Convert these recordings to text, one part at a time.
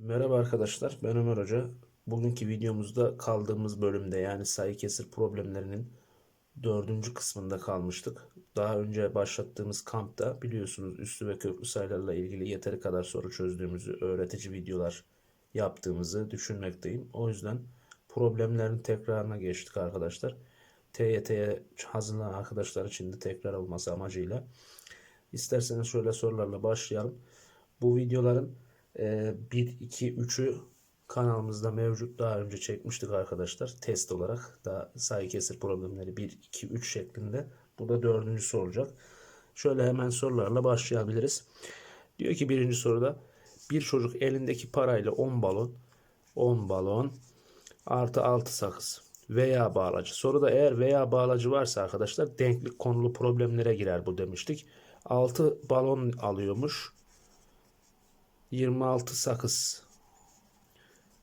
Merhaba arkadaşlar, ben Ömer Hoca. Bugünkü videomuzda kaldığımız bölümde yani sayı kesir problemlerinin dördüncü kısmında kalmıştık. Daha önce başlattığımız kampta biliyorsunuz üslü ve köklü sayılarla ilgili yeteri kadar soru çözdüğümüzü, öğretici videolar yaptığımızı düşünmekteyim. O yüzden problemlerin tekrarına geçtik arkadaşlar. TYT'ye hazırlanan arkadaşlar için de tekrar olması amacıyla. İsterseniz şöyle sorularla başlayalım. Bu videoların e, 1, 2, 3'ü kanalımızda mevcut. Daha önce çekmiştik arkadaşlar. Test olarak da sayı kesir problemleri 1, 2, 3 şeklinde. Bu da dördüncüsü olacak. Şöyle hemen sorularla başlayabiliriz. Diyor ki birinci soruda bir çocuk elindeki parayla 10 balon 10 balon artı 6 sakız veya bağlacı. Soruda eğer veya bağlacı varsa arkadaşlar denklik konulu problemlere girer bu demiştik. 6 balon alıyormuş. 26 sakız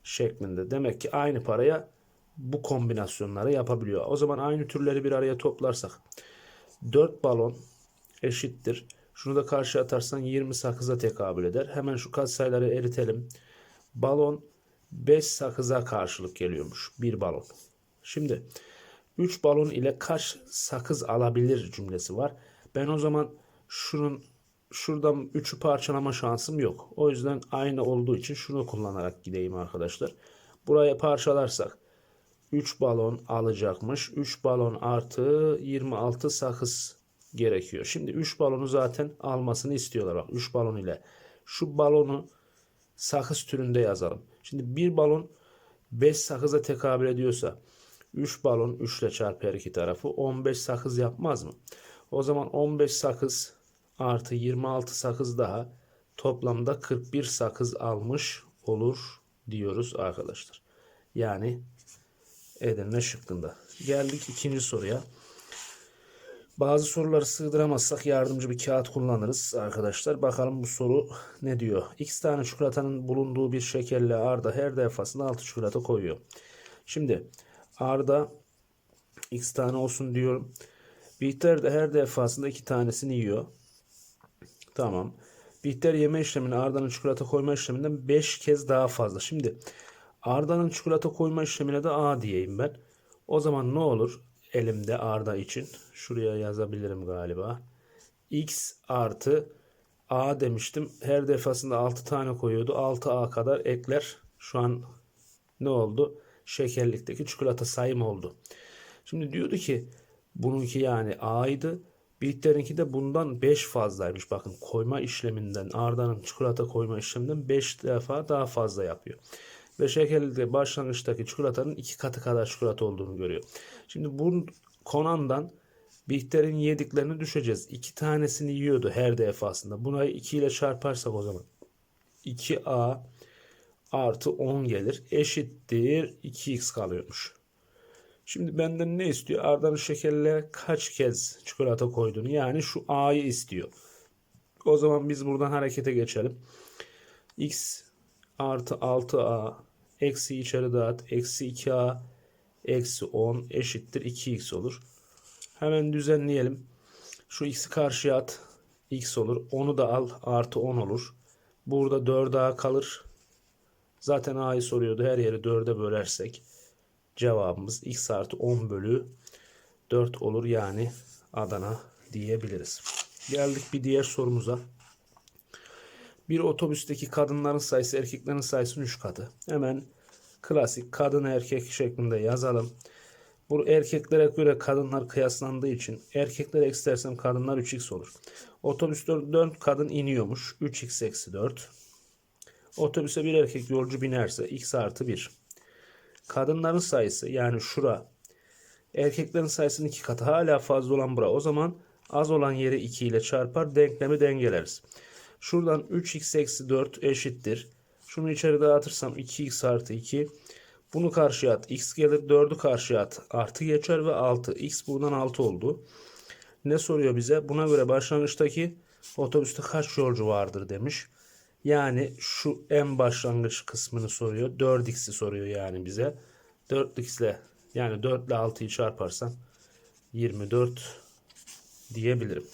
şeklinde. Demek ki aynı paraya bu kombinasyonları yapabiliyor. O zaman aynı türleri bir araya toplarsak 4 balon eşittir. Şunu da karşı atarsan 20 sakıza tekabül eder. Hemen şu katsayıları eritelim. Balon 5 sakıza karşılık geliyormuş. Bir balon. Şimdi 3 balon ile kaç sakız alabilir cümlesi var. Ben o zaman şunun şuradan 3'ü parçalama şansım yok. O yüzden aynı olduğu için şunu kullanarak gideyim arkadaşlar. Buraya parçalarsak 3 balon alacakmış. 3 balon artı 26 sakız gerekiyor. Şimdi 3 balonu zaten almasını istiyorlar. Bak 3 balon ile şu balonu sakız türünde yazalım. Şimdi bir balon 5 sakıza tekabül ediyorsa 3 balon 3 ile çarpı her iki tarafı 15 sakız yapmaz mı? O zaman 15 sakız artı 26 sakız daha toplamda 41 sakız almış olur diyoruz arkadaşlar. Yani Edirne şıkkında. Geldik ikinci soruya. Bazı soruları sığdıramazsak yardımcı bir kağıt kullanırız arkadaşlar. Bakalım bu soru ne diyor? X tane çikolatanın bulunduğu bir şekerle Arda her defasında 6 çikolata koyuyor. Şimdi Arda X tane olsun diyorum. Bihter de her defasında iki tanesini yiyor. Tamam. Bihter yeme işlemini Arda'nın çikolata koyma işleminden 5 kez daha fazla. Şimdi Arda'nın çikolata koyma işlemine de A diyeyim ben. O zaman ne olur? Elimde Arda için. Şuraya yazabilirim galiba. X artı A demiştim. Her defasında 6 tane koyuyordu. 6A kadar ekler. Şu an ne oldu? Şekerlikteki çikolata sayım oldu. Şimdi diyordu ki bununki yani A'ydı. Bihter'inki de bundan 5 fazlaymış. Bakın koyma işleminden Arda'nın çikolata koyma işleminden 5 defa daha fazla yapıyor. Ve şekerlikte başlangıçtaki çikolatanın 2 katı kadar çikolata olduğunu görüyor. Şimdi bu konandan Bihter'in yediklerini düşeceğiz. 2 tanesini yiyordu her defasında. Buna 2 ile çarparsak o zaman 2A artı 10 gelir. Eşittir 2x kalıyormuş. Şimdi benden ne istiyor? Arda'nın şekerle kaç kez çikolata koyduğunu yani şu A'yı istiyor. O zaman biz buradan harekete geçelim. X artı 6A eksi içeri dağıt. Eksi 2A eksi 10 eşittir 2x olur. Hemen düzenleyelim. Şu x'i karşıya at. x olur. 10'u da al. Artı 10 olur. Burada 4A kalır. Zaten A'yı soruyordu. Her yeri 4'e bölersek cevabımız x artı 10 bölü 4 olur. Yani Adana diyebiliriz. Geldik bir diğer sorumuza. Bir otobüsteki kadınların sayısı erkeklerin sayısının 3 katı. Hemen klasik kadın erkek şeklinde yazalım. Bu erkeklere göre kadınlar kıyaslandığı için erkekler eksilersem kadınlar 3x olur. Otobüste 4 kadın iniyormuş. 3x eksi 4. Otobüse bir erkek yolcu binerse x artı 1. Kadınların sayısı yani şura erkeklerin sayısının 2 katı hala fazla olan bura. O zaman az olan yeri 2 ile çarpar denklemi dengeleriz. Şuradan 3x eksi 4 eşittir. Şunu içeri dağıtırsam 2x artı 2. Bunu karşıya at. X gelir 4'ü karşıya at. Artı geçer ve 6. X buradan 6 oldu. Ne soruyor bize? Buna göre başlangıçtaki otobüste kaç yolcu vardır demiş. Yani şu en başlangıç kısmını soruyor. 4x'i soruyor yani bize. 4x ile yani 4 ile 6'yı çarparsam 24 diyebilirim.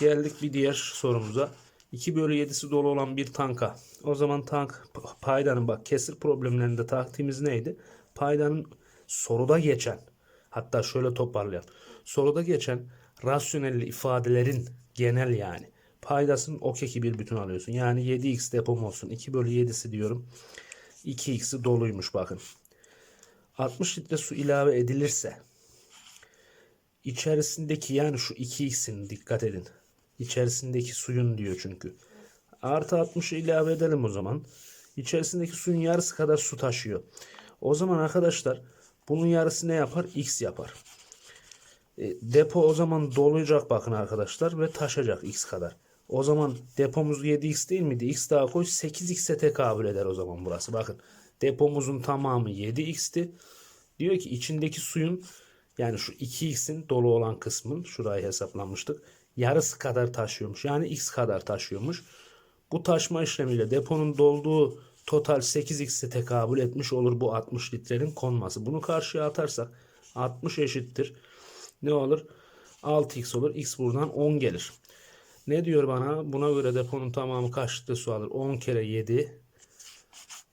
Geldik bir diğer sorumuza. 2 bölü 7'si dolu olan bir tanka. O zaman tank paydanın bak kesir problemlerinde taktiğimiz neydi? Paydanın soruda geçen hatta şöyle toparlayalım. Soruda geçen rasyonel ifadelerin genel yani paydasının ok eki bir bütün alıyorsun. Yani 7x depom olsun. 2 bölü 7'si diyorum. 2x'i doluymuş bakın. 60 litre su ilave edilirse içerisindeki yani şu 2x'in dikkat edin. İçerisindeki suyun diyor çünkü. Artı 60'ı ilave edelim o zaman. İçerisindeki suyun yarısı kadar su taşıyor. O zaman arkadaşlar bunun yarısı ne yapar? X yapar. E, depo o zaman doluyacak bakın arkadaşlar ve taşacak X kadar. O zaman depomuz 7X değil miydi? X daha koy 8X'e tekabül eder o zaman burası. Bakın depomuzun tamamı 7X'ti. Diyor ki içindeki suyun yani şu 2x'in dolu olan kısmın şurayı hesaplamıştık. Yarısı kadar taşıyormuş. Yani x kadar taşıyormuş. Bu taşma işlemiyle deponun dolduğu total 8x'e tekabül etmiş olur bu 60 litrenin konması. Bunu karşıya atarsak 60 eşittir. Ne olur? 6x olur. X buradan 10 gelir. Ne diyor bana? Buna göre deponun tamamı kaç litre su alır? 10 kere 7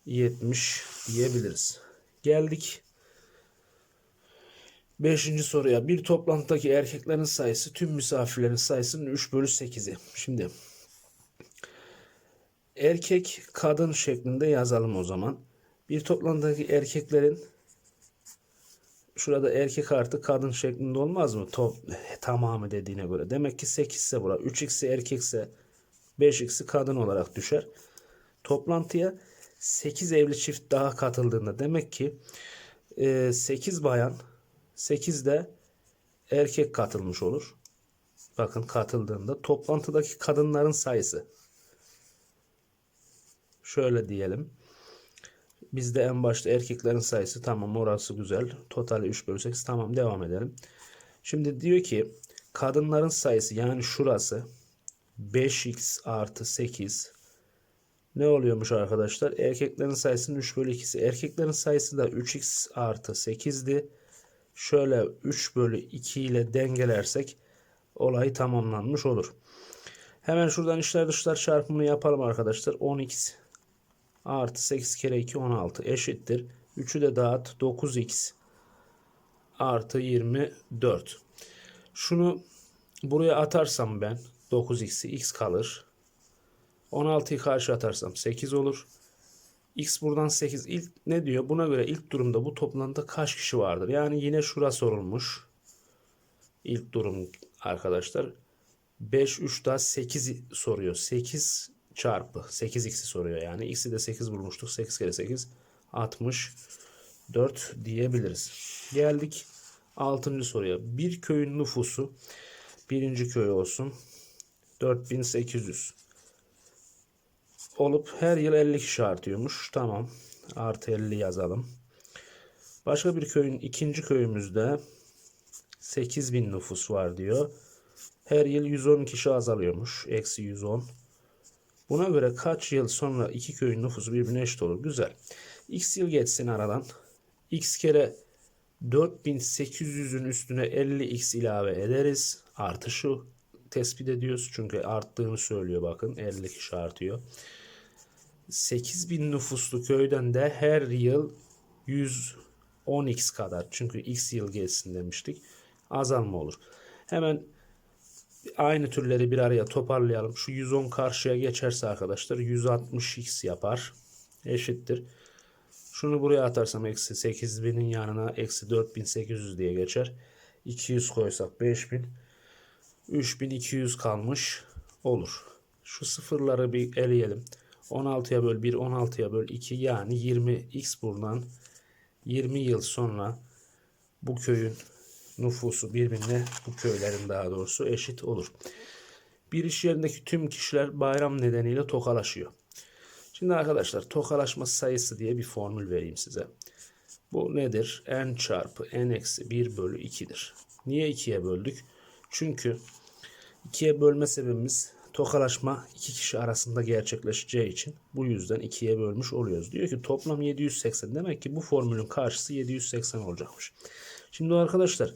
70 diyebiliriz. Geldik Beşinci soruya. Bir toplantıdaki erkeklerin sayısı tüm misafirlerin sayısının 3 bölü 8'i. Şimdi erkek kadın şeklinde yazalım o zaman. Bir toplantıdaki erkeklerin şurada erkek artı kadın şeklinde olmaz mı? Top, tamamı dediğine göre. Demek ki 8 ise bura. 3x'i erkekse 5x'i kadın olarak düşer. Toplantıya 8 evli çift daha katıldığında demek ki 8 bayan 8 de erkek katılmış olur. Bakın katıldığında toplantıdaki kadınların sayısı. Şöyle diyelim. Bizde en başta erkeklerin sayısı tamam orası güzel. Totali 3 bölü 8 tamam devam edelim. Şimdi diyor ki kadınların sayısı yani şurası 5x artı 8 ne oluyormuş arkadaşlar? Erkeklerin sayısının 3 bölü 2'si. Erkeklerin sayısı da 3x artı 8'di şöyle 3 bölü 2 ile dengelersek olay tamamlanmış olur. Hemen şuradan içler dışlar çarpımını yapalım arkadaşlar. 10x artı 8 kere 2 16 eşittir. 3'ü de dağıt 9x artı 24. Şunu buraya atarsam ben 9x'i x kalır. 16'yı karşı atarsam 8 olur. X buradan 8. İlk ne diyor? Buna göre ilk durumda bu toplantıda kaç kişi vardır? Yani yine şura sorulmuş. İlk durum arkadaşlar. 5 3 daha 8 soruyor. 8 çarpı 8x'i soruyor yani. X'i de 8 bulmuştuk. 8 kere 8 64 diyebiliriz. Geldik 6. soruya. Bir köyün nüfusu birinci köy olsun. 4800 olup her yıl 50 kişi artıyormuş. Tamam. Artı 50 yazalım. Başka bir köyün ikinci köyümüzde 8000 nüfus var diyor. Her yıl 110 kişi azalıyormuş. Eksi 110. Buna göre kaç yıl sonra iki köyün nüfusu birbirine eşit olur? Güzel. X yıl geçsin aradan. X kere 4800'ün üstüne 50x ilave ederiz. Artışı tespit ediyoruz. Çünkü arttığını söylüyor bakın. 50 kişi artıyor. 8000 nüfuslu köyden de her yıl 110x kadar çünkü x yıl geçsin demiştik azalma olur. Hemen aynı türleri bir araya toparlayalım. Şu 110 karşıya geçerse arkadaşlar 160x yapar. Eşittir. Şunu buraya atarsam eksi 8000'in yanına eksi 4800 diye geçer. 200 koysak 5000. 3200 kalmış olur. Şu sıfırları bir eleyelim. 16'ya böl 1, 16'ya böl 2 yani 20x buradan 20 yıl sonra bu köyün nüfusu birbirine bu köylerin daha doğrusu eşit olur. Bir iş yerindeki tüm kişiler bayram nedeniyle tokalaşıyor. Şimdi arkadaşlar tokalaşma sayısı diye bir formül vereyim size. Bu nedir? n çarpı n eksi 1 bölü 2'dir. Niye 2'ye böldük? Çünkü 2'ye bölme sebebimiz tokalaşma iki kişi arasında gerçekleşeceği için bu yüzden ikiye bölmüş oluyoruz. Diyor ki toplam 780. Demek ki bu formülün karşısı 780 olacakmış. Şimdi arkadaşlar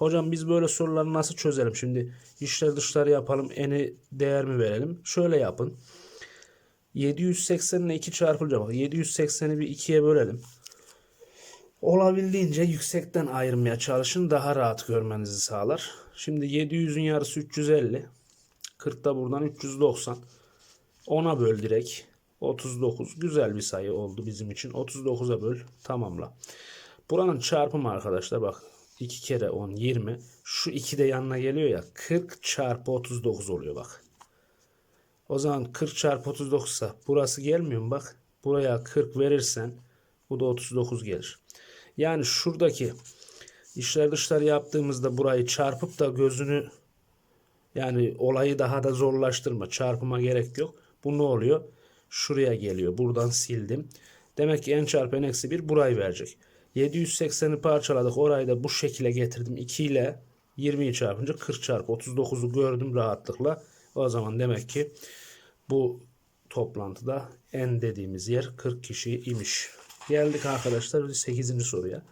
Hocam biz böyle soruları nasıl çözelim? Şimdi içler dışlar yapalım. Eni değer mi verelim? Şöyle yapın. 780 ile 2 çarpılacak. Bak 780'i bir 2'ye bölelim. Olabildiğince yüksekten ayırmaya çalışın. Daha rahat görmenizi sağlar. Şimdi 700'ün yarısı 350. 40 da buradan 390. 10'a böl direkt. 39. Güzel bir sayı oldu bizim için. 39'a böl. Tamamla. Buranın çarpımı arkadaşlar bak. 2 kere 10 20. Şu 2 de yanına geliyor ya. 40 çarpı 39 oluyor bak. O zaman 40 çarpı 39 ise burası gelmiyor mu bak. Buraya 40 verirsen bu da 39 gelir. Yani şuradaki işler dışlar yaptığımızda burayı çarpıp da gözünü yani olayı daha da zorlaştırma. Çarpıma gerek yok. Bu ne oluyor? Şuraya geliyor. Buradan sildim. Demek ki n çarpı n eksi 1 burayı verecek. 780'i parçaladık. Orayı da bu şekilde getirdim. 2 ile 20'yi çarpınca 40 çarpı 39'u gördüm rahatlıkla. O zaman demek ki bu toplantıda n dediğimiz yer 40 kişi imiş. Geldik arkadaşlar 8. soruya.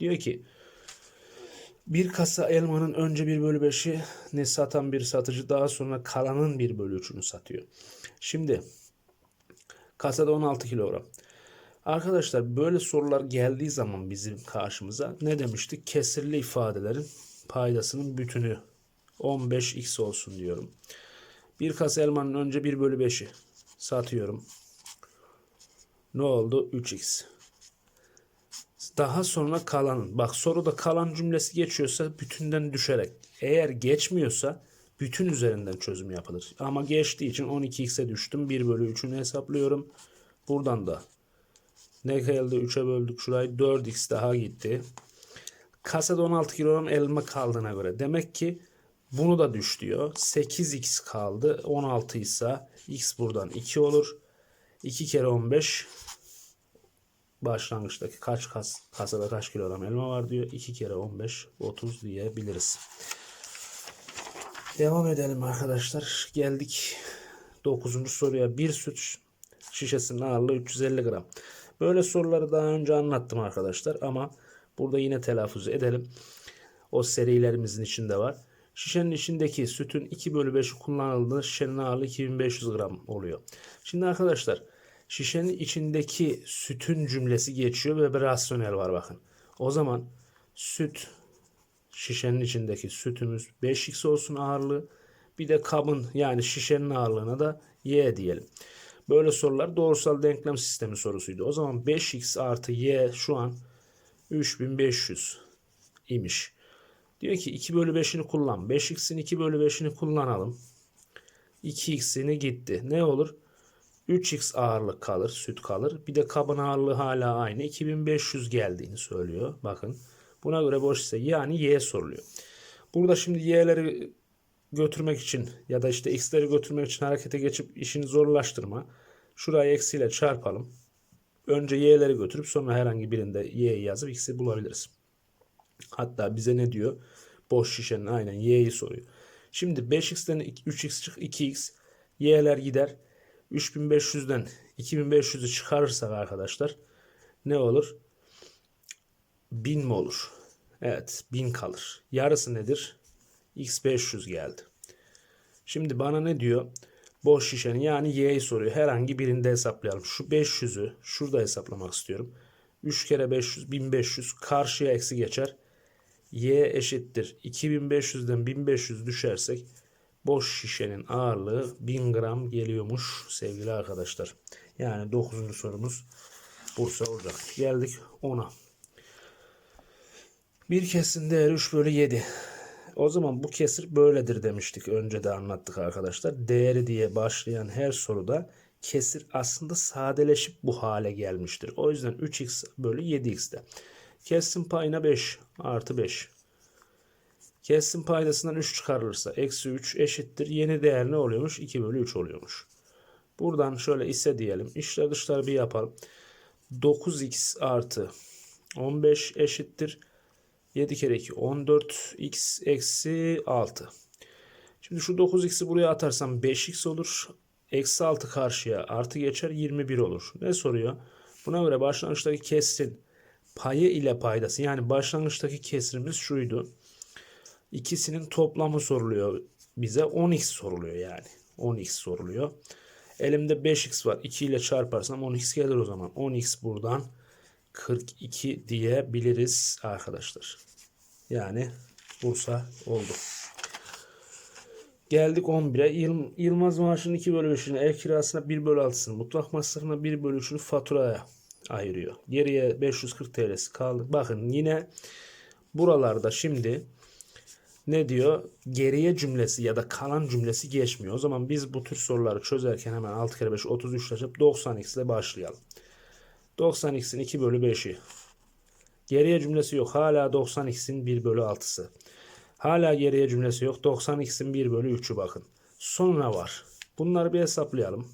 Diyor ki bir kasa elmanın önce 1 bölü 5'i ne satan bir satıcı daha sonra kalanın 1 bölü 3'ünü satıyor. Şimdi kasada 16 kilogram. Arkadaşlar böyle sorular geldiği zaman bizim karşımıza ne demiştik? Kesirli ifadelerin paydasının bütünü 15x olsun diyorum. Bir kasa elmanın önce 1 bölü 5'i satıyorum. Ne oldu? 3x. Daha sonra kalanın. Bak soruda kalan cümlesi geçiyorsa bütünden düşerek. Eğer geçmiyorsa bütün üzerinden çözüm yapılır. Ama geçtiği için 12x'e düştüm. 1 bölü 3'ünü hesaplıyorum. Buradan da ne geldi? 3'e böldük şurayı. 4x daha gitti. Kasada 16 kilogram elma kaldığına göre. Demek ki bunu da düş diyor. 8x kaldı. 16 ise x buradan 2 olur. 2 kere 15 başlangıçtaki kaç kas, kasada kaç kilogram elma var diyor. 2 kere 15 30 diyebiliriz. Devam edelim arkadaşlar. Geldik 9. soruya. Bir süt şişesinin ağırlığı 350 gram. Böyle soruları daha önce anlattım arkadaşlar ama burada yine telaffuz edelim. O serilerimizin içinde var. Şişenin içindeki sütün 2 bölü 5'i kullanıldığında şişenin ağırlığı 2500 gram oluyor. Şimdi arkadaşlar şişenin içindeki sütün cümlesi geçiyor ve bir rasyonel var bakın. O zaman süt şişenin içindeki sütümüz 5x olsun ağırlığı. Bir de kabın yani şişenin ağırlığına da y diyelim. Böyle sorular doğrusal denklem sistemi sorusuydu. O zaman 5x artı y şu an 3500 imiş. Diyor ki 2 bölü 5'ini kullan. 5x'in 2 bölü 5'ini kullanalım. 2x'ini gitti. Ne olur? 3x ağırlık kalır, süt kalır. Bir de kabın ağırlığı hala aynı. 2500 geldiğini söylüyor. Bakın. Buna göre boş ise yani y soruluyor. Burada şimdi y'leri götürmek için ya da işte x'leri götürmek için harekete geçip işini zorlaştırma. Şurayı eksiyle çarpalım. Önce y'leri götürüp sonra herhangi birinde y'yi yazıp x'i bulabiliriz. Hatta bize ne diyor? Boş şişenin aynen y'yi soruyor. Şimdi 5x'ten 3x çık 2x. y'ler gider. 3500'den 2500'ü çıkarırsak arkadaşlar ne olur? 1000 mi olur? Evet 1000 kalır. Yarısı nedir? X 500 geldi. Şimdi bana ne diyor? Boş şişenin yani y'yi soruyor. Herhangi birinde hesaplayalım. Şu 500'ü şurada hesaplamak istiyorum. 3 kere 500 1500 karşıya eksi geçer. y eşittir. 2500'den 1500 düşersek boş şişenin ağırlığı 1000 gram geliyormuş sevgili arkadaşlar. Yani 9. sorumuz Bursa olacak. Geldik 10'a. Bir kesin değeri 3 bölü 7. O zaman bu kesir böyledir demiştik. Önce de anlattık arkadaşlar. Değeri diye başlayan her soruda kesir aslında sadeleşip bu hale gelmiştir. O yüzden 3x bölü 7x'te. Kesim payına 5 artı 5. Kesim paydasından 3 çıkarılırsa eksi 3 eşittir. Yeni değer ne oluyormuş? 2 bölü 3 oluyormuş. Buradan şöyle ise diyelim. İşler dışları bir yapalım. 9x artı 15 eşittir. 7 kere 2 14 x eksi 6. Şimdi şu 9x'i buraya atarsam 5x olur. Eksi 6 karşıya artı geçer 21 olur. Ne soruyor? Buna göre başlangıçtaki kesrin payı ile paydası yani başlangıçtaki kesrimiz şuydu. İkisinin toplamı soruluyor bize. 10x soruluyor yani. 10x soruluyor. Elimde 5x var. 2 ile çarparsam 10x gelir o zaman. 10x buradan 42 diyebiliriz arkadaşlar. Yani Bursa oldu. Geldik 11'e. Yıl- Yılmaz maaşının 2 bölü 5'ini, ev kirasına 1 bölü 6'sını, mutfak masrafına 1 bölü 3'ünü faturaya ayırıyor. Geriye 540 TL'si kaldı. Bakın yine buralarda şimdi ne diyor? Geriye cümlesi ya da kalan cümlesi geçmiyor. O zaman biz bu tür soruları çözerken hemen 6 kere 5 33 açıp 90x ile başlayalım. 90x'in 2 bölü 5'i. Geriye cümlesi yok. Hala 90x'in 1 bölü 6'sı. Hala geriye cümlesi yok. 90x'in 1 bölü 3'ü bakın. Sonra var. Bunları bir hesaplayalım.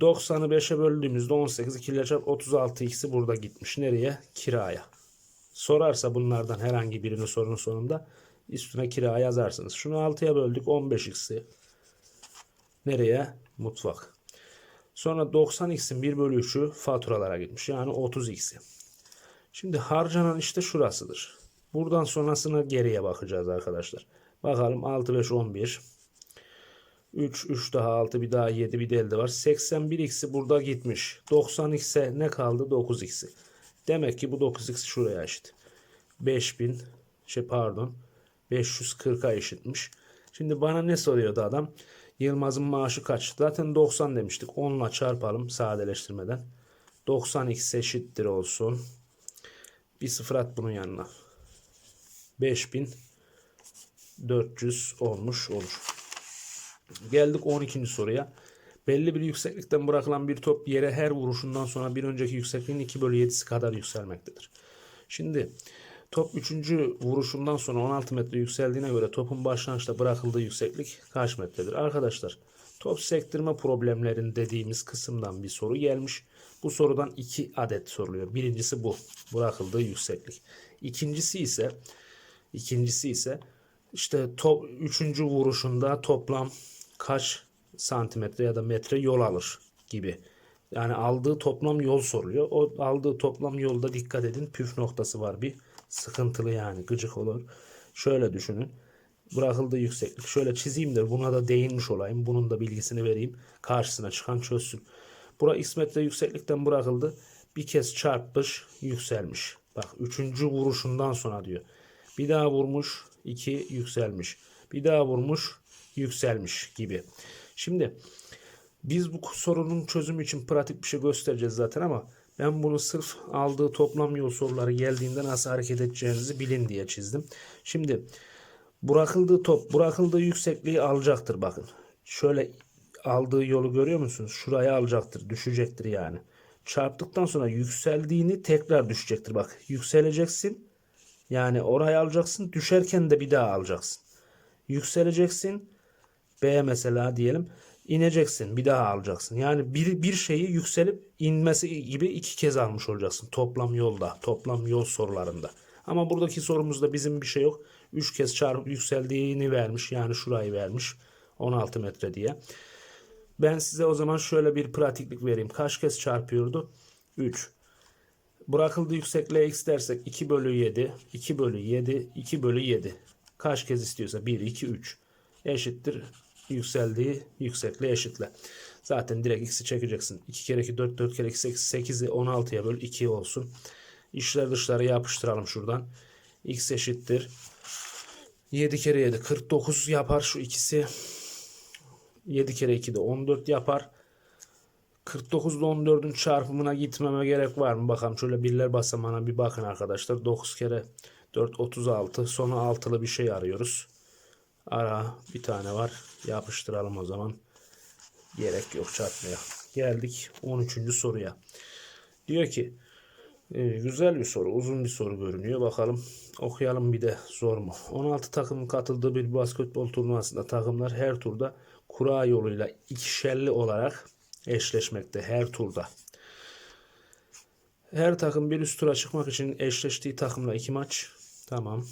90'ı 5'e böldüğümüzde 18 2 ile çarp 36x'i burada gitmiş. Nereye? Kiraya. Sorarsa bunlardan herhangi birini sorunun sonunda üstüne kira yazarsınız. Şunu 6'ya böldük 15x'i. Nereye? Mutfak. Sonra 90x'in 1 bölü 3'ü faturalara gitmiş. Yani 30x'i. Şimdi harcanan işte şurasıdır. Buradan sonrasına geriye bakacağız arkadaşlar. Bakalım 6 5 11. 3 3 daha 6 bir daha 7 bir de var. 81x'i burada gitmiş. 90x'e ne kaldı? 9x'i. Demek ki bu 9x şuraya eşit. 5000 şey pardon 540'a eşitmiş. Şimdi bana ne soruyordu adam? Yılmaz'ın maaşı kaç? Zaten 90 demiştik. 10 ile çarpalım sadeleştirmeden. 90x eşittir olsun. Bir sıfır at bunun yanına. 5400 olmuş olur. Geldik 12. soruya. Belli bir yükseklikten bırakılan bir top yere her vuruşundan sonra bir önceki yüksekliğin 2 bölü 7'si kadar yükselmektedir. Şimdi top 3. vuruşundan sonra 16 metre yükseldiğine göre topun başlangıçta bırakıldığı yükseklik kaç metredir? Arkadaşlar top sektirme problemlerin dediğimiz kısımdan bir soru gelmiş. Bu sorudan 2 adet soruluyor. Birincisi bu. Bırakıldığı yükseklik. İkincisi ise ikincisi ise işte top 3. vuruşunda toplam kaç santimetre ya da metre yol alır gibi. Yani aldığı toplam yol soruluyor. O aldığı toplam yolda dikkat edin püf noktası var bir sıkıntılı yani gıcık olur. Şöyle düşünün. Bırakıldığı yükseklik. Şöyle çizeyim de buna da değinmiş olayım. Bunun da bilgisini vereyim. Karşısına çıkan çözsün. Bura x metre yükseklikten bırakıldı. Bir kez çarpmış yükselmiş. Bak üçüncü vuruşundan sonra diyor. Bir daha vurmuş 2 yükselmiş. Bir daha vurmuş yükselmiş gibi. Şimdi biz bu sorunun çözümü için pratik bir şey göstereceğiz zaten ama ben bunu sırf aldığı toplam yol soruları geldiğinde nasıl hareket edeceğinizi bilin diye çizdim. Şimdi bırakıldığı top, bırakıldığı yüksekliği alacaktır bakın. Şöyle aldığı yolu görüyor musunuz? Şuraya alacaktır, düşecektir yani. Çarptıktan sonra yükseldiğini tekrar düşecektir bak. Yükseleceksin. Yani oraya alacaksın. Düşerken de bir daha alacaksın. Yükseleceksin. B mesela diyelim. İneceksin. Bir daha alacaksın. Yani bir, bir şeyi yükselip inmesi gibi iki kez almış olacaksın. Toplam yolda. Toplam yol sorularında. Ama buradaki sorumuzda bizim bir şey yok. Üç kez çarpıp yükseldiğini vermiş. Yani şurayı vermiş. 16 metre diye. Ben size o zaman şöyle bir pratiklik vereyim. Kaç kez çarpıyordu? 3. Bırakıldığı yüksekliğe x dersek 2 bölü 7, 2 bölü 7, 2 bölü 7. Kaç kez istiyorsa 1, 2, 3 eşittir. Yükseldiği yüksekliğe eşitle. Zaten direkt x'i çekeceksin. 2 kere 2 4, 4 kere 2 8, 8'i 16'ya böl 2 olsun. İşler dışları yapıştıralım şuradan. x eşittir. 7 kere 7 49 yapar şu ikisi. 7 kere 2 de 14 yapar. 49 ile 14'ün çarpımına gitmeme gerek var mı? Bakalım şöyle birler basamağına bir bakın arkadaşlar. 9 kere 4 36. Sonra altılı bir şey arıyoruz. Ara bir tane var. Yapıştıralım o zaman. Gerek yok çarpmaya. Geldik 13. soruya. Diyor ki e, güzel bir soru. Uzun bir soru görünüyor. Bakalım okuyalım bir de zor mu? 16 takımın katıldığı bir basketbol turnuvasında takımlar her turda kura yoluyla ikişerli olarak eşleşmekte her turda. Her takım bir üst tura çıkmak için eşleştiği takımla iki maç tamam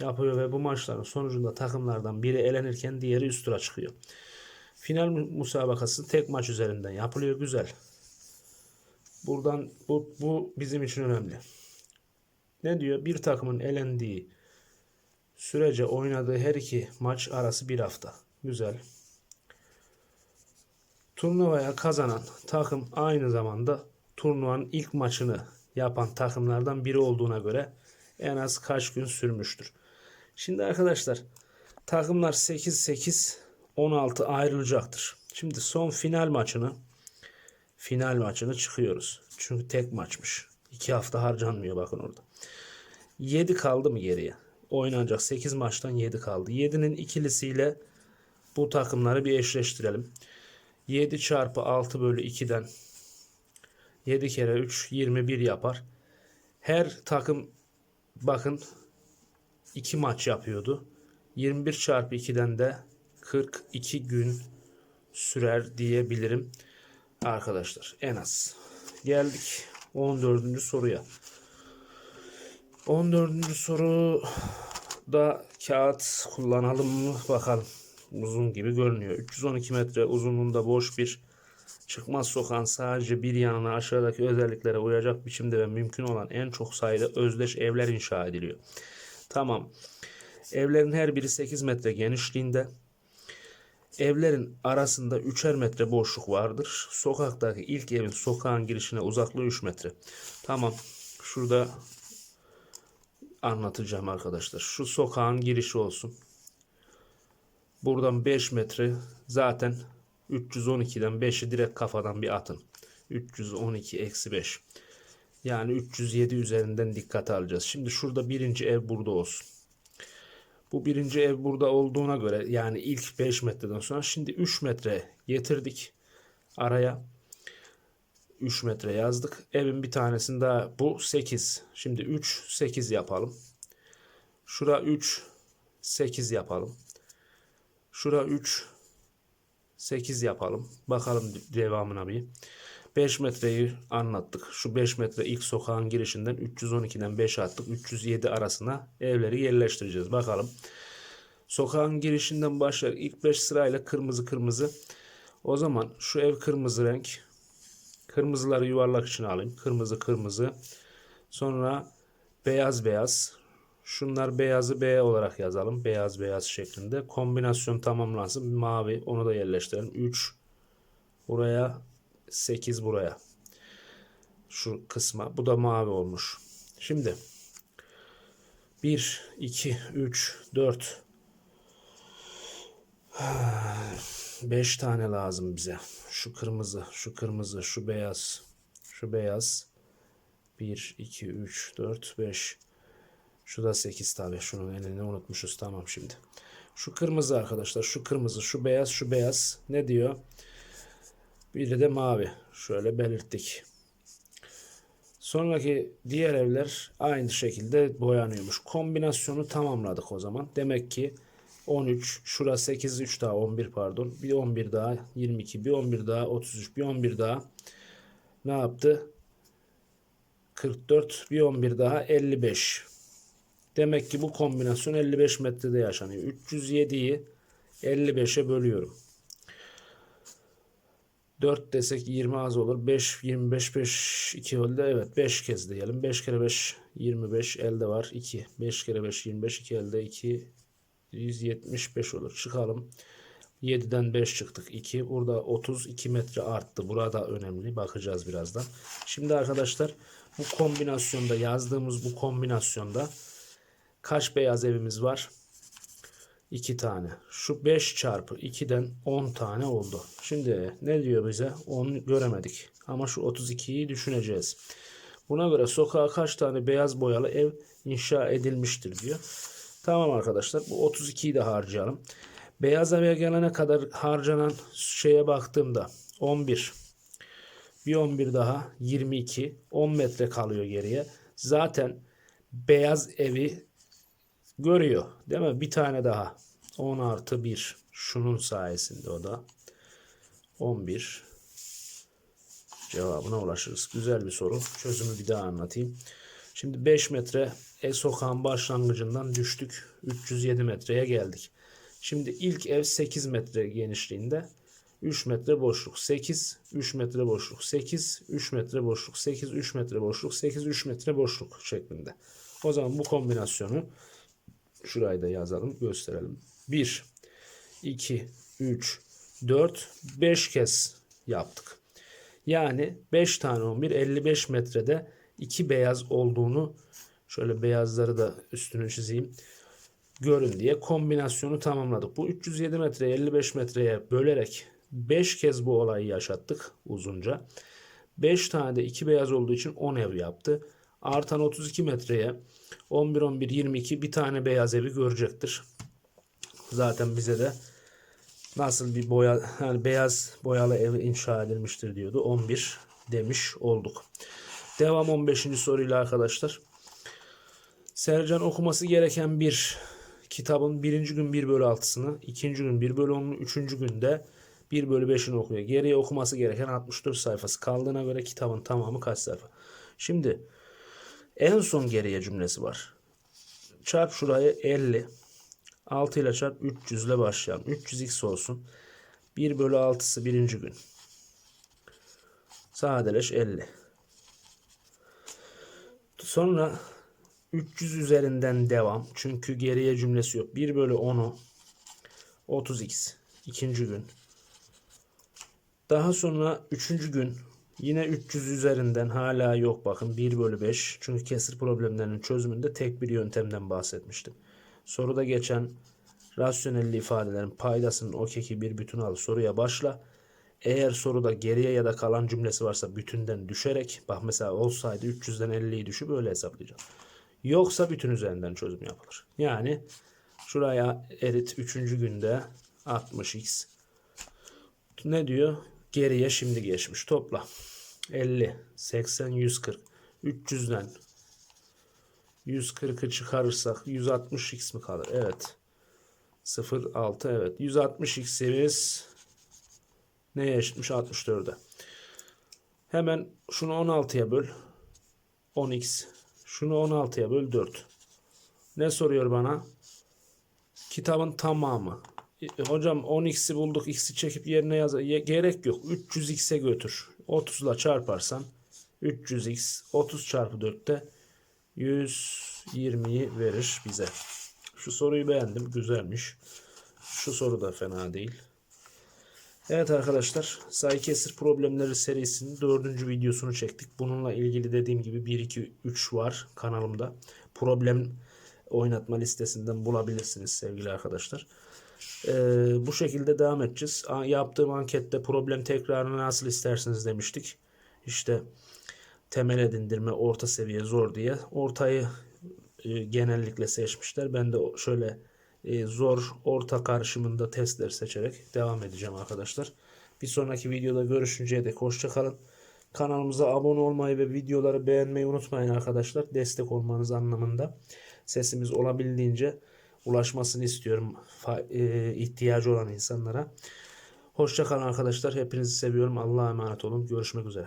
yapıyor ve bu maçların sonucunda takımlardan biri elenirken diğeri üst tura çıkıyor. Final mu- musabakası tek maç üzerinden yapılıyor güzel. Buradan bu, bu bizim için önemli. Ne diyor? Bir takımın elendiği Sürece oynadığı her iki maç arası bir hafta. Güzel. Turnuvaya kazanan takım aynı zamanda turnuvanın ilk maçını yapan takımlardan biri olduğuna göre en az kaç gün sürmüştür. Şimdi arkadaşlar takımlar 8-8 16 ayrılacaktır. Şimdi son final maçını final maçını çıkıyoruz. Çünkü tek maçmış. 2 hafta harcanmıyor bakın orada. 7 kaldı mı geriye? Oynanacak 8 maçtan 7 kaldı. 7'nin ikilisiyle bu takımları bir eşleştirelim. 7 çarpı 6 bölü 2'den 7 kere 3 21 yapar. Her takım bakın 2 maç yapıyordu. 21 çarpı 2'den de 42 gün sürer diyebilirim arkadaşlar en az. Geldik 14. soruya. 14. soru da kağıt kullanalım mı bakalım. Uzun gibi görünüyor. 312 metre uzunluğunda boş bir çıkmaz sokağın sadece bir yanına aşağıdaki özelliklere uyacak biçimde ve mümkün olan en çok sayıda özdeş evler inşa ediliyor. Tamam. Evlerin her biri 8 metre genişliğinde. Evlerin arasında 3'er metre boşluk vardır. Sokaktaki ilk evin sokağın girişine uzaklığı 3 metre. Tamam. Şurada anlatacağım arkadaşlar. Şu sokağın girişi olsun. Buradan 5 metre zaten 312'den 5'i direkt kafadan bir atın. 312 eksi 5. Yani 307 üzerinden dikkate alacağız. Şimdi şurada birinci ev burada olsun. Bu birinci ev burada olduğuna göre yani ilk 5 metreden sonra şimdi 3 metre getirdik araya. 3 metre yazdık. Evin bir tanesinde daha bu 8. Şimdi 3 8 yapalım. Şura 3 8 yapalım. Şura 3 8 yapalım. Bakalım devamına bir. 5 metreyi anlattık. Şu 5 metre ilk sokağın girişinden 312'den 5 attık. 307 arasına evleri yerleştireceğiz. Bakalım. Sokağın girişinden başlar. İlk 5 sırayla kırmızı kırmızı. O zaman şu ev kırmızı renk. Kırmızıları yuvarlak içine alayım. Kırmızı kırmızı. Sonra beyaz beyaz. Şunlar beyazı B olarak yazalım. Beyaz beyaz şeklinde. Kombinasyon tamamlansın. Mavi onu da yerleştirelim. 3 buraya 8 buraya. Şu kısma. Bu da mavi olmuş. Şimdi 1 2 3 4 5 tane lazım bize. Şu kırmızı, şu kırmızı, şu beyaz, şu beyaz. 1 2 3 4 5 şu da 8 tabi. Şunun elini unutmuşuz. Tamam şimdi. Şu kırmızı arkadaşlar. Şu kırmızı. Şu beyaz. Şu beyaz. Ne diyor? Biri de mavi. Şöyle belirttik. Sonraki diğer evler aynı şekilde boyanıyormuş. Kombinasyonu tamamladık o zaman. Demek ki 13, şura 8, 3 daha 11 pardon. Bir 11 daha 22, bir 11 daha 33, bir 11 daha ne yaptı? 44, bir 11 daha 55. Demek ki bu kombinasyon 55 metrede yaşanıyor. 307'yi 55'e bölüyorum. 4 desek 20 az olur. 5, 25, 5, 2 oldu. Evet 5 kez diyelim. 5 kere 5, 25 elde var. 2. 5 kere 5, 25, 2 elde 2. 175 olur. Çıkalım. 7'den 5 çıktık. 2. Burada 32 metre arttı. Burada önemli. Bakacağız birazdan. Şimdi arkadaşlar bu kombinasyonda yazdığımız bu kombinasyonda kaç beyaz evimiz var? 2 tane. Şu 5 çarpı 2'den 10 tane oldu. Şimdi ne diyor bize? 10 göremedik. Ama şu 32'yi düşüneceğiz. Buna göre sokağa kaç tane beyaz boyalı ev inşa edilmiştir diyor. Tamam arkadaşlar bu 32'yi de harcayalım. Beyaz eve gelene kadar harcanan şeye baktığımda 11 bir 11 daha 22 10 metre kalıyor geriye. Zaten beyaz evi görüyor. Değil mi? Bir tane daha. 10 artı 1. Şunun sayesinde o da. 11. Cevabına ulaşırız. Güzel bir soru. Çözümü bir daha anlatayım. Şimdi 5 metre e sokağın başlangıcından düştük. 307 metreye geldik. Şimdi ilk ev 8 metre genişliğinde. 3 metre boşluk 8, 3 metre boşluk 8, 3 metre boşluk 8, 3 metre boşluk 8, 3 metre boşluk şeklinde. O zaman bu kombinasyonu Şurayı da yazalım gösterelim. 1, 2, 3, 4, 5 kez yaptık. Yani 5 tane 11 55 metrede 2 beyaz olduğunu şöyle beyazları da üstünü çizeyim görün diye kombinasyonu tamamladık. Bu 307 metreyi 55 metreye bölerek 5 kez bu olayı yaşattık uzunca. 5 tane de 2 beyaz olduğu için 10 ev yaptı. Artan 32 metreye 11 11 22 bir tane beyaz evi görecektir. Zaten bize de nasıl bir boya yani beyaz boyalı ev inşa edilmiştir diyordu. 11 demiş olduk. Devam 15. soruyla arkadaşlar. Sercan okuması gereken bir kitabın birinci gün 1 bölü 6'sını, ikinci gün 1 bölü 10'unu, üçüncü günde 1 bölü 5'ini okuyor. Geriye okuması gereken 64 sayfası kaldığına göre kitabın tamamı kaç sayfa? Şimdi en son geriye cümlesi var. Çarp şurayı 50. 6 ile çarp 300 ile başlayalım. 300x olsun. 1 bölü 6'sı birinci gün. Sadeleş 50. Sonra 300 üzerinden devam. Çünkü geriye cümlesi yok. 1 bölü 10'u 30x. ikinci gün. Daha sonra üçüncü gün yine 300 üzerinden hala yok bakın 1 bölü 5. Çünkü kesir problemlerinin çözümünde tek bir yöntemden bahsetmiştim. Soruda geçen rasyonelli ifadelerin paydasının o keki bir bütün al soruya başla. Eğer soruda geriye ya da kalan cümlesi varsa bütünden düşerek bak mesela olsaydı 300'den 50'yi düşüp öyle hesaplayacağım. Yoksa bütün üzerinden çözüm yapılır. Yani şuraya erit 3. günde 60x ne diyor? Geriye şimdi geçmiş. Topla. 50, 80, 140. 300'den 140'ı çıkarırsak 160x mi kalır? Evet. 0, 6 evet. 160x'imiz neye eşitmiş? 64'e. Hemen şunu 16'ya böl. 10x. Şunu 16'ya böl 4. Ne soruyor bana? Kitabın tamamı. E, Hocam 10x'i bulduk. X'i çekip yerine yaz. Gerek yok. 300x'e götür. 30 ile çarparsan 300x 30 çarpı 4'te 120'yi verir bize. Şu soruyu beğendim. Güzelmiş. Şu soru da fena değil. Evet arkadaşlar sayı kesir problemleri serisinin dördüncü videosunu çektik. Bununla ilgili dediğim gibi 1, 2, 3 var kanalımda. Problem oynatma listesinden bulabilirsiniz sevgili arkadaşlar. Ee, bu şekilde devam edeceğiz. A- Yaptığım ankette problem tekrarını nasıl istersiniz demiştik. İşte temel edindirme orta seviye zor diye ortayı e, genellikle seçmişler. Ben de şöyle e, zor orta karışımında testler seçerek devam edeceğim arkadaşlar. Bir sonraki videoda görüşünceye dek hoşça kalın. Kanalımıza abone olmayı ve videoları beğenmeyi unutmayın arkadaşlar. Destek olmanız anlamında. Sesimiz olabildiğince ulaşmasını istiyorum e, ihtiyacı olan insanlara. Hoşça kalın arkadaşlar. Hepinizi seviyorum. Allah'a emanet olun. Görüşmek üzere.